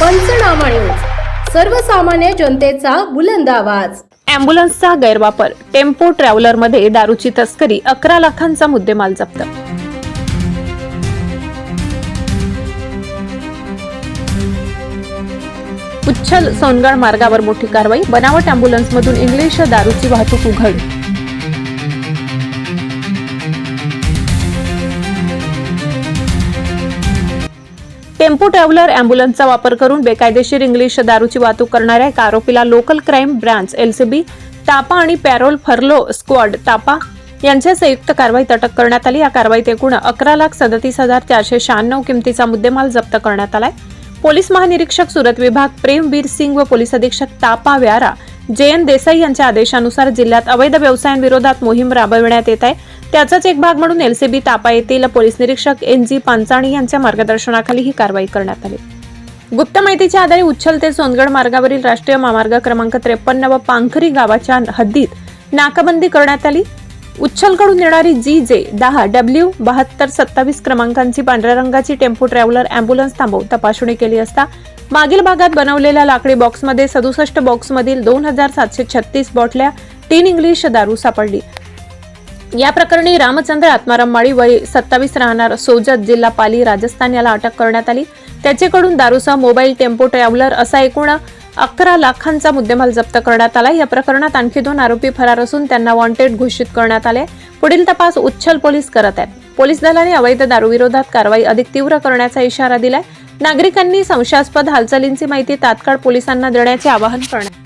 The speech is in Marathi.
पंचनामा न्यूज सर्वसामान्य जनतेचा बुलंद आवाज. अँब्युलन्सचा गैरवापर टेम्पो ट्रॅव्हलरमध्ये दारूची तस्करी अकरा लाखांचा मुद्देमाल जप्त. उच्छल सोनगड मार्गावर मोठी कारवाई बनावट अँब्युलन्समधून इंग्लिश दारूची वाहतूक उघड. टेम्पो ट्रॅव्हलर अँब्युलन्सचा वापर करून बेकायदेशीर इंग्लिश दारूची वाहतूक करणाऱ्या एका आरोपीला लोकल क्राईम ब्रांच एलसीबी तापा आणि पॅरोल फर्लो स्क्वॉड तापा यांच्या संयुक्त कारवाईत अटक करण्यात आली. या कारवाईत एकूण अकरा लाख सदतीस हजार चारशे शहाण्णव किमतीचा मुद्देमाल जप्त करण्यात आलाय. पोलीस महानिरीक्षक सुरत विभाग प्रेमवीर सिंग व पोलीस अधीक्षक तापा व्यारा जे एन देसाई यांच्या आदेशानुसार जिल्ह्यात अवैध व्यवसायांविरोधात मोहीम राबविण्यात येत आहे. त्याचाच एक भाग म्हणून एलसीबी तापा येथील पोलीस निरीक्षक एन जी पांचाणी यांच्या मार्गदर्शनाखाली ही कारवाई करण्यात आली. गुप्त माहितीच्या आधारे उच्छल ते सोनगड मार्गावरील राष्ट्रीय महामार्ग क्रमांक त्रेपन्न व पांखरी गावाच्या हद्दीत नाकाबंदी करण्यात आली. उच्छलकडून येणारी जी जे दहा डब्ल्यू बहात्तर सत्तावीस क्रमांकांची पांढऱ्या रंगाची टेम्पो ट्रॅव्हलर अँब्युलन्स थांबवून तपासणी केली असता मागील भागात बनवलेल्या लाकडी बॉक्समध्ये सदुसष्ट बॉक्समधील दोन हजार सातशे छत्तीस बॉटल्या तीन इंग्लिश दारू सापडली. या प्रकरणी रामचंद्र आत्माराम माळी वय सत्तावीस राहणार. सोजत जिल्हा पाली राजस्थान याला अटक करण्यात आली. त्याच्याकडून दारूसह मोबाईल टेम्पो ट्रॅव्हलर असा एकूण अकरा लाखांचा मुद्देमाल जप्त करण्यात आला. या प्रकरणात आणखी दोन आरोपी फरार असून त्यांना वॉन्टेड घोषित करण्यात आले. पुढील तपास उच्छल पोलीस करत आहेत. पोलीस दलाने अवैध दारूविरोधात कारवाई अधिक तीव्र करण्याचा इशारा दिलाय. नागरिकांनी संशयास्पद हालचालींची माहिती तात्काळ पोलिसांना देण्याचे आवाहन करण्यात